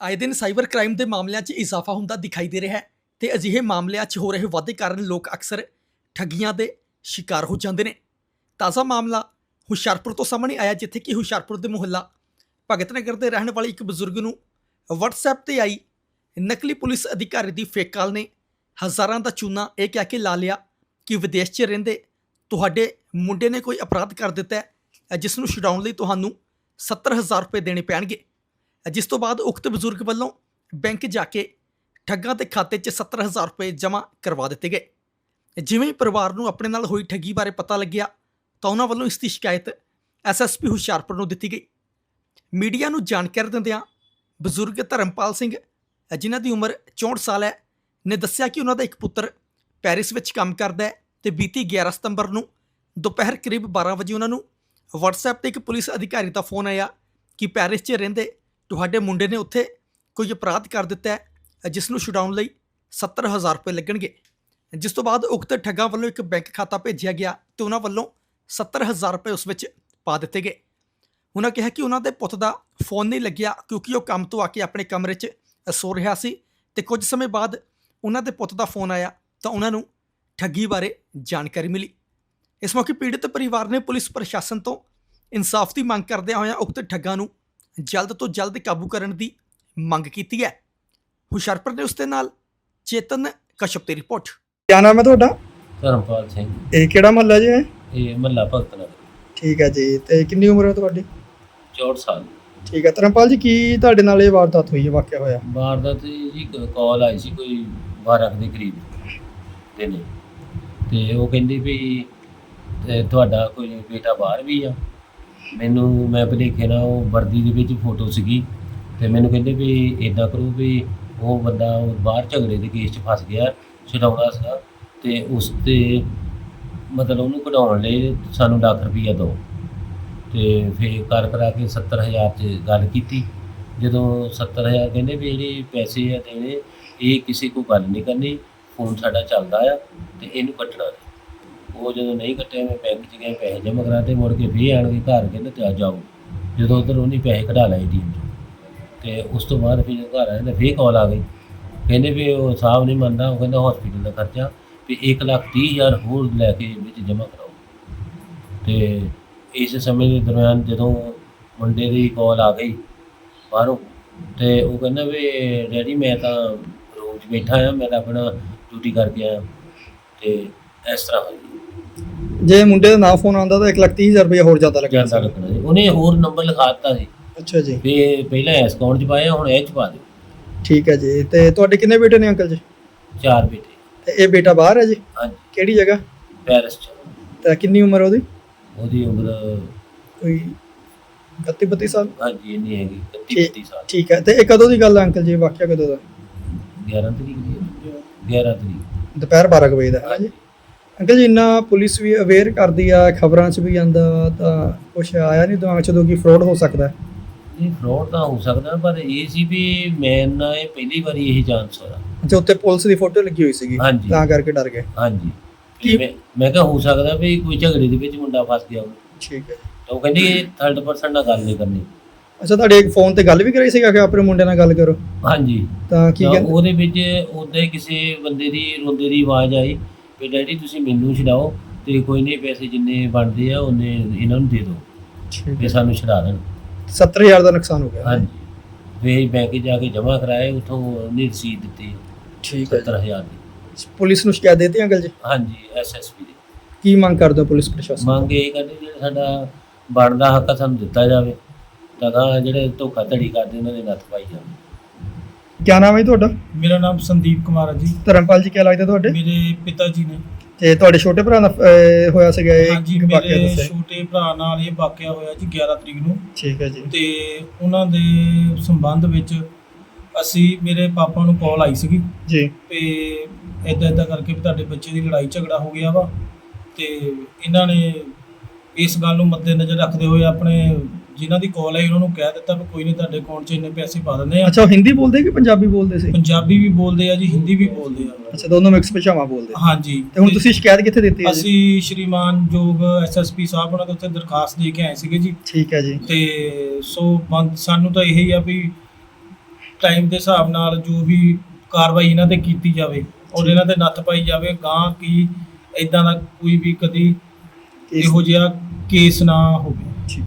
ਆਏ ਦਿਨ cyber crime ਦੇ ਮਾਮਲਿਆਂ 'ਚ ਇਜ਼ਾਫਾ ਹੁੰਦਾ ਦਿਖਾਈ ਦੇ ਰਿਹਾ ਹੈ ਤੇ ਅਜਿਹੇ ਮਾਮਲਿਆਂ 'ਚ ਹੋ ਰਹੇ ਵਾਧੇ ਕਾਰਨ ਲੋਕ ਅਕਸਰ ਠੱਗੀਆਂ ਦੇ ਸ਼ਿਕਾਰ ਹੋ ਜਾਂਦੇ ਨੇ। ਤਾਜ਼ਾ ਮਾਮਲਾ ਹੁਸ਼ਿਆਰਪੁਰ ਤੋਂ ਸਾਹਮਣੇ ਆਇਆ, ਜਿੱਥੇ ਕਿ ਹੁਸ਼ਿਆਰਪੁਰ ਦੇ ਮੁਹੱਲਾ ਭਗਤ ਨਗਰ ਦੇ ਰਹਿਣ ਵਾਲੇ ਇੱਕ ਬਜ਼ੁਰਗ ਨੂੰ WhatsApp ਤੇ ਆਈ ਨਕਲੀ ਪੁਲਿਸ ਅਧਿਕਾਰੀ ਦੀ ਫੇਕ ਕਾਲ ਨੇ ਹਜ਼ਾਰਾਂ ਦਾ ਚੂਨਾ ਇਹ ਕਹਿ ਕੇ ਲਾ ਲਿਆ ਕਿ ਵਿਦੇਸ਼ 'ਚ ਰਹਿੰਦੇ ਤੁਹਾਡੇ ਮੁੰਡੇ ਨੇ ਕੋਈ ਅਪਰਾਧ ਕਰ ਦਿੱਤਾ ਹੈ, ਜਿਸ ਨੂੰ ਛਡਾਉਣ ਲਈ ਤੁਹਾਨੂੰ 70000 ਰੁਪਏ ਦੇਣੇ ਪੈਣਗੇ। ਜਿਸ ਤੋਂ ਬਾਅਦ ਉਕਤ ਬਜ਼ੁਰਗ ਵੱਲੋਂ ਬੈਂਕ ਜਾ ਕੇ ਠੱਗਾਂ ਦੇ ਖਾਤੇ 'ਚ 70000 ਰੁਪਏ ਜਮ੍ਹਾਂ ਕਰਵਾ ਦਿੱਤੇ ਗਏ। ਜਿਵੇਂ ਹੀ ਪਰਿਵਾਰ ਨੂੰ ਆਪਣੇ ਨਾਲ ਹੋਈ ਠੱਗੀ ਬਾਰੇ ਪਤਾ ਲੱਗਿਆ, ਤਾਂ ਉਹਨਾਂ ਵੱਲੋਂ ਇਸ ਦੀ ਸ਼ਿਕਾਇਤ ਐਸਐਸਪੀ ਹੁਸ਼ਿਆਰਪੁਰ ਨੂੰ ਦਿੱਤੀ ਗਈ। ਮੀਡੀਆ ਨੂੰ ਜਾਣਕਾਰੀ ਦਿੰਦਿਆਂ ਬਜ਼ੁਰਗ ਧਰਮਪਾਲ ਸਿੰਘ, ਜਿਨ੍ਹਾਂ ਦੀ ਉਮਰ 64 ਸਾਲ ਹੈ, ਨੇ ਦੱਸਿਆ ਕਿ ਉਹਨਾਂ ਦਾ ਇੱਕ ਪੁੱਤਰ ਪੈਰਿਸ ਵਿੱਚ ਕੰਮ ਕਰਦਾ ਹੈ ਤੇ ਬੀਤੀ 11 ਸਤੰਬਰ ਨੂੰ ਦੁਪਹਿਰ ਕਰੀਬ 12 ਵਜੇ ਉਹਨਾਂ ਨੂੰ WhatsApp ਤੇ ਇੱਕ ਪੁਲਿਸ ਅਧਿਕਾਰੀ ਦਾ ਫੋਨ ਆਇਆ ਕਿ ਪੈਰਿਸ 'ਚ ਰਹਿੰਦੇ ਤੁਹਾਡੇ ਮੁੰਡੇ ਨੇ ਉੱਥੇ ਕੋਈ ਅਪਰਾਧ ਕਰ ਦਿੱਤਾ ਹੈ, ਜਿਸ ਨੂੰ ਛੁਡਾਉਣ ਲਈ 70000 ਰੁਪਏ ਲੱਗਣਗੇ। ਜਿਸ ਤੋਂ ਬਾਅਦ ਉਕਤ ਠੱਗਾਂ ਵੱਲੋਂ ਇੱਕ ਬੈਂਕ ਖਾਤਾ ਭੇਜਿਆ ਗਿਆ ਤੇ ਉਹਨਾਂ ਵੱਲੋਂ 70000 ਰੁਪਏ ਉਸ ਵਿੱਚ ਪਾ ਦਿੱਤੇ ਗਏ। ਉਹਨਾਂ ਕਿਹਾ ਕਿ ਉਹਨਾਂ ਦੇ ਪੁੱਤ ਦਾ ਫੋਨ ਨਹੀਂ ਲੱਗਿਆ ਕਿਉਂਕਿ ਉਹ ਕੰਮ ਤੋਂ ਆ ਕੇ ਆਪਣੇ ਕਮਰੇ 'ਚ ਸੋ ਰਿਹਾ ਸੀ ਤੇ ਕੁਝ ਸਮੇਂ ਬਾਅਦ ਉਹਨਾਂ ਦੇ ਪੁੱਤ ਦਾ ਫੋਨ ਆਇਆ ਤਾਂ ਉਹਨਾਂ ਨੂੰ ਠੱਗੀ ਬਾਰੇ ਜਾਣਕਾਰੀ ਮਿਲੀ। ਇਸ ਮੌਕੇ ਪੀੜਤ ਪਰਿਵਾਰ ਨੇ ਪੁਲਿਸ ਪ੍ਰਸ਼ਾਸਨ ਤੋਂ ਇਨਸਾਫ ਦੀ ਮੰਗ ਕਰਦਿਆਂ ਹੋਇਆਂ ਉਕਤ ਠੱਗਾਂ ਨੂੰ ਜਲਦ ਤੋਂ ਜਲਦ ਕਾਬੂ ਕਰਨ ਦੀ ਮੰਗ ਕੀਤੀ ਹੈ। ਹੁਸ਼ਿਆਰਪੁਰ ਨੇ ਉਸ ਦੇ ਨਾਲ ਚੇਤਨ ਕਸ਼ਪ ਦੀ ਰਿਪੋਰਟ। ਕਿਆ ਨਾਮ ਹੈ ਤੁਹਾਡਾ? ਧਰਮਪਾਲ ਸਿੰਘ। ਇਹ ਕਿਹੜਾ ਮਹੱਲਾ ਜੀ ਹੈ ਇਹ ਮਹੱਲਾ ਭਗਤ ਨਗਰ। ਠੀਕ ਹੈ ਜੀ ਤੇ ਕਿੰਨੀ ਉਮਰ ਹੈ ਤੁਹਾਡੀ? 64 ਸਾਲ। ਠੀਕ ਹੈ ਧਰਮਪਾਲ ਜੀ ਕੀ ਤੁਹਾਡੇ ਨਾਲ ਇਹ ਵਾਰਦਾਤ ਹੋਈ ਹੈ ਵਾਕਿਆ ਹੋਇਆ? ਵਾਰਦਾਤ ਜੀ ਕਾਲ ਆਈ ਸੀ ਕੋਈ 12 ਕੁ ਦੇ ਕਰੀਬ ਦੇ ਨੇ। ਤੇ ਉਹ ਕਹਿੰਦੀ ਵੀ ਤੇ ਤੁਹਾਡਾ ਕੋਈ ਬੇਟਾ ਬਾਹਰ ਵੀ ਆ। ਮੈਨੂੰ, ਮੈਂ ਭਲੇਖੇ ਨਾਲ ਉਹ ਵਰਦੀ ਦੇ ਵਿੱਚ ਫੋਟੋ ਸੀਗੀ ਤੇ ਮੈਨੂੰ ਕਹਿੰਦੇ ਵੀ ਇਦਾਂ ਕਰੋ ਵੀ ਉਹ ਬੰਦਾ ਬਾਹਰ ਝਗੜੇ ਦੇ ਕੇਸ 'ਚ ਫਸ ਗਿਆ, ਛਡਾਉਣਾ ਸੀਗਾ ਤੇ ਉਸ ਤੇ ਮਤਲਬ ਉਹਨੂੰ ਕਢਾਉਣ ਲਈ ਸਾਨੂੰ ਲੱਖ ਰੁਪਈਆ ਦਿਓ ਤੇ ਫਿਰ ਕਰ ਕਰਾ ਕੇ 70000 ਚ ਗੱਲ ਕੀਤੀ। ਜਦੋਂ 70000 ਕਹਿੰਦੇ ਵੀ ਜਿਹੜੇ ਪੈਸੇ ਆ ਦੇਣੇ, ਇਹ ਕਿਸੇ ਕੋ ਗੱਲ ਨਹੀਂ ਕਰਨੀ, ਫੋਨ ਸਾਡਾ ਚੱਲਦਾ ਆ ਤੇ ਇਹਨੂੰ ਕੱਟਣਾ। ਨਹੀਂ ਉਹ ਜਦੋਂ ਨਹੀਂ ਕੱਟਿਆ ਮੈਂ ਬੈਂਕ 'ਚ ਗਿਆ, ਪੈਸੇ ਜਮ੍ਹਾਂ ਕਰਾਤੇ ਮੁੜ ਕੇ ਫੇਰ ਆਣ ਕੇ ਘਰ ਕਹਿੰਦੇ ਤੇ ਆ ਜਾਓ ਜਦੋਂ ਉਧਰ ਉਹਨੇ ਪੈਸੇ ਕਢਾ ਲਏ ਡੀ ਤੇ ਉਸ ਤੋਂ ਬਾਅਦ ਫਿਰ ਜਦੋਂ ਘਰ ਆਏ ਤਾਂ ਫੇਰ ਕਾਲ ਆ ਗਈ। ਕਹਿੰਦੇ ਵੀ ਉਹ ਸਾਹਿਬ ਨਹੀਂ ਮੰਨਦਾ, ਉਹ ਕਹਿੰਦਾ ਹਸਪੀਟਲ ਦਾ ਖਰਚਾ ਵੀ 1 ਲੱਖ ਤੀਹ ਹਜ਼ਾਰ ਹੋਰ ਲੈ ਕੇ ਵਿੱਚ ਜਮ੍ਹਾਂ ਕਰਾਓ। ਤੇ ਇਸ ਸਮੇਂ ਦੇ ਦਰਮਿਆਨ ਜਦੋਂ ਮੁੰਡੇ ਦੀ ਕਾਲ ਆ ਗਈ ਬਾਹਰੋਂ, ਤੇ ਉਹ ਕਹਿੰਦਾ ਵੀ ਡੈਡੀ ਮੈਂ ਤਾਂ ਰੋਜ਼ ਬੈਠਾ ਆ, ਮੈਂ ਤਾਂ ਆਪਣਾ ਡਿਊਟੀ ਕਰਕੇ ਆਇਆ। ਤੇ ਇਸ ਤਰ੍ਹਾਂ ਹੋਈ। ਜੇ ਮੁੰਡੇ ਦਾ ਨਾਮ ਫੋਨ ਆਉਂਦਾ ਤਾਂ 130000 ਰੁਪਏ ਹੋਰ ਜ਼ਿਆਦਾ ਲੱਗਣਾ ਸੀ ਉਹਨੇ ਹੋਰ ਨੰਬਰ ਲਿਖਾ ਦਿੱਤਾ ਸੀ ਅੱਛਾ ਜੀ। ਵੀ ਇਹ ਪਹਿਲਾਂ ਇਸ ਅਕਾਊਂਟ 'ਚ ਪਾਇਆ ਹੁਣ ਇਹ 'ਚ ਪਾ ਦਿਓ। ਠੀਕ ਹੈ ਜੀ। ਤੇ ਤੁਹਾਡੇ ਕਿੰਨੇ ਬੇਟੇ ਨੇ ਅੰਕਲ ਜੀ? ਚਾਰ ਬੇਟੇ। ਤੇ ਇਹ ਬੇਟਾ ਬਾਹਰ ਹੈ ਜੀ? ਹਾਂਜੀ। ਕਿਹੜੀ ਜਗ੍ਹਾ? ਪੈਰਿਸ 'ਚ। ਤੇ ਕਿੰਨੀ ਉਮਰ ਉਹਦੀ? ਉਹਦੀ ਉਮਰ ਕੋਈ 31 32 ਸਾਲ? ਹਾਂਜੀ ਇੰਨੀ ਹੈਗੀ 31 ਠੀਕ- 32 ਸਾਲ। ਠੀਕ ਹੈ। ਤੇ ਇਹ ਕਦੋਂ ਦੀ ਗੱਲ ਹੈ ਅੰਕਲ ਜੀ? ਵਾਕਿਆ ਕਦੋਂ ਦਾ? 11 ਤਰੀਕ ਦੀ ਹੈ। 11 ਤਰੀਕ। ਦੁਪਹਿਰ 12 ਕੁ ਵਜੇ ਦਾ ਹੈ ਜੀ। ਅੰਕਲ ਜੀ ਇੰਨਾ ਪੁਲਿਸ ਵੀ ਅਵੇਅਰ ਕਰਦੀ ਆ ਖਬਰਾਂ 'ਚ ਵੀ ਆਂਦਾ ਤਾਂ ਕੁਛ ਆਇਆ ਨਹੀਂ ਦਿਮਾਗ 'ਚ ਉਦੋਂ ਕਿ ਫਰਾਡ ਹੋ ਸਕਦਾ ਹੈ। ਇਹ ਫਰੋਡ ਤਾਂ ਹੋ ਸਕਦਾ ਪਰ ਇਹ ਸੀ ਵੀ ਮੈਂ ਨਾ ਇਹ ਪਹਿਲੀ ਵਾਰੀ ਇਹ ਚਾਂਸ ਹੋਇਆ ਅੱਛਾ ਉੱਤੇ ਪੁਲਿਸ ਦੀ ਫੋਟੋ ਲੱਗੀ ਹੋਈ ਸੀਗੀ? ਹਾਂਜੀ। ਤਾਂ ਕਰਕੇ ਡਰ ਗਏ। ਹਾਂਜੀ। ਕੀ- ਮੈਂ ਮੈਂ ਕਿਹਾ ਹੋ ਸਕਦਾ ਵੀ ਕੋਈ ਝਗੜੇ ਦੇ ਵਿੱਚ ਮੁੰਡਾ ਫਸ ਗਿਆ ਹੋਵੇ। ਠੀਕ ਹੈ। ਤਾਂ ਉਹ ਕਹਿੰਦੀ ਥਰਡ ਪਰਸਨ ਨਾਲ ਗੱਲ ਨਹੀਂ ਕਰਨੀ। ਅੱਛਾ ਤੁਹਾਡੇ ਫੋਨ ਤੇ ਗੱਲ ਵੀ ਕਰਾਈ ਸੀਗਾ ਕਿ ਆਪਣੇ ਮੁੰਡੇ ਨਾਲ ਗੱਲ ਕਰੋ? ਹਾਂਜੀ। ਤਾਂ ਕੀ ਤਾਂ ਕਹਿੰਦੇ? ਉਹਦੇ ਵਿੱਚ ਉਹਦੇ ਕਿਸੇ ਬੰਦੇ ਦੀ ਰੋਂਦੇ ਦੀ ਆਵਾਜ਼ ਆਈ। ਵੀ ਡੈਡੀ ਤੁਸੀਂ ਮੈਨੂੰ ਛਡਾਓ ਤੇ ਕੋਈ ਨਹੀਂ ਪੈਸੇ ਜਿੰਨੇ ਬਣਦੇ ਆ ਉਹਨੇ ਇਹਨਾਂ ਨੂੰ ਦੇ ਦਿਓ। ਹੈ। ਸਾਨੂੰ ਛਡਾ ਦੇਣ। 70000 ਦਾ ਨੁਕਸਾਨ ਹੋ ਗਿਆ। ਹਾਂਜੀ। ਵੇ ਬੈਂਕ ਜਾ ਕੇ ਜਮ੍ਹਾਂ ਕਰਾਏ ਉਥੋਂ ਉਹਨੇ ਰਸੀਦ ਦਿੱਤੀ। ਠੀਕ ਹੈ 70000 ਦੀ। ਪੁਲਿਸ ਨੂੰ ਸ਼ਿਕਾਇਤ ਦੇਤੀ ਅੰਕਲ ਜੀ? ਹਾਂਜੀ ਐਸਐਸਪੀ ਦੀ। ਕੀ ਮੰਗ ਕਰਦੇ ਹੋ ਪੁਲਿਸ ਪ੍ਰਸ਼ਾਸਨ ਮੰਗ ਇਹ ਕਰਦੇ ਜਿਹੜਾ ਸਾਡਾ ਬਣਦਾ ਹੱਕ ਸਾਨੂੰ ਦਿੱਤਾ ਜਾਵੇ। ਤਾਂ ਜਿਹੜੇ ਧੋਖਾ ਧੜੀ ਕਰਦੇ ਉਹਨਾਂ ਦੇ ਨੱਥ ਪਾਈ ਜਾਵੇ। ਕੀ ਨਾਮ ਹੈ ਤੁਹਾਡਾ? ਮੇਰਾ ਨਾਮ ਸੰਦੀਪ ਕੁਮਾਰ ਹੈ ਜੀ। ਧਰਮਪਾਲ ਜੀ ਕੀ ਲੱਗਦਾ ਤੁਹਾਡੇ? ਮੇਰੇ ਪਿਤਾ ਜੀ ਨੇ। ਤੇ ਤੁਹਾਡੇ ਛੋਟੇ ਭਰਾ ਦਾ ਅਹ, ਹੋਇਆ ਸੀਗਾ ਇਹ ਹਾਂਜੀ ਵਾਕਿਆ ਮੇਰੇ ਦੱਸਿਆ। ਛੋਟੇ ਭਰਾ ਨਾਲ ਇਹ ਵਾਕਿਆ ਹੋਇਆ ਜੀ 11 ਤਰੀਕ ਨੂੰ। ਠੀਕ ਹੈ ਜੀ। ਤੇ ਉਹਨਾਂ ਦੇ ਸੰਬੰਧ ਵਿੱਚ ਅਸੀਂ ਮੇਰੇ ਪਾਪਾ ਨੂੰ ਕਾਲ ਆਈ ਸੀਗੀ। ਜੀ। ਤੇ ਇਦਾਂ ਇਦਾਂ ਕਰਕੇ ਵੀ ਤੁਹਾਡੇ ਬੱਚੇ ਦੀ ਲੜਾਈ ਝਗੜਾ ਹੋ ਗਿਆ ਵਾ। ਤੇ ਇਹਨਾਂ ਨੇ ਇਸ ਗੱਲ ਨੂੰ ਮੱਦੇ ਨਜ਼ਰ ਰੱਖਦੇ ਹੋਏ ਆਪਣੇ ਜਿਨ੍ਹਾਂ ਦੀ ਕਾਲ ਆਈ ਉਹਨਾਂ ਨੂੰ ਕਹਿ ਦਿੱਤਾ ਵੀ ਕੋਈ ਨਹੀਂ ਤੁਹਾਡੇ ਅਕਾਊਂਟ 'ਚ ਇੰਨੇ ਪੈਸੇ ਪਾ ਦਿੰਦੇ ਆ। ਅੱਛਾ ਉਹ ਹਿੰਦੀ ਬੋਲਦੇ ਕਿ ਪੰਜਾਬੀ ਬੋਲਦੇ ਸੀ? ਪੰਜਾਬੀ ਵੀ ਬੋਲਦੇ ਆ ਜੀ ਹਿੰਦੀ ਵੀ ਬੋਲਦੇ ਆ। ਅੱਛਾ ਦੋਨੋਂ ਮਿਕਸ ਭਾਸ਼ਾਵਾਂ ਬੋਲਦੇ ਹਾਂਜੀ। ਤੇ ਹੁਣ ਤੁਸੀਂ ਸ਼ਿਕਾਇਤ ਕਿੱਥੇ ਦਿੱਤੀ ਹੈ ਜੀ? ਅਸੀਂ ਸ਼੍ਰੀਮਾਨ ਜੋਗ ਐਸਐਸਪੀ ਸਾਹਿਬ ਉਹਨਾਂ ਦੇ ਉੱਤੇ ਦਰਖਾਸਤ ਦੇ ਕੇ ਆਏ ਸੀਗੇ ਜੀ। ਠੀਕ ਹੈ ਜੀ। ਤੇ ਸੋ ਸਾਨੂੰ ਤਾਂ ਇਹੀ ਆ ਵੀ ਟਾਈਮ ਦੇ ਹਿਸਾਬ ਨਾਲ ਜੋ ਵੀ ਕਾਰਵਾਈ ਇਹਨਾਂ ਤੇ ਕੀਤੀ ਜਾਵੇ ਔਰ ਇਹਨਾਂ ਤੇ ਨੱਥ ਪਾਈ ਜਾਵੇ ਗਾਂ ਕੀ ਇਦਾਂ ਦਾ ਕੋਈ ਵੀ ਕਦੀ ਇਸ- ਇਹੋ ਜਿਹਾ ਕੇਸ ਨਾ ਹੋਵੇ।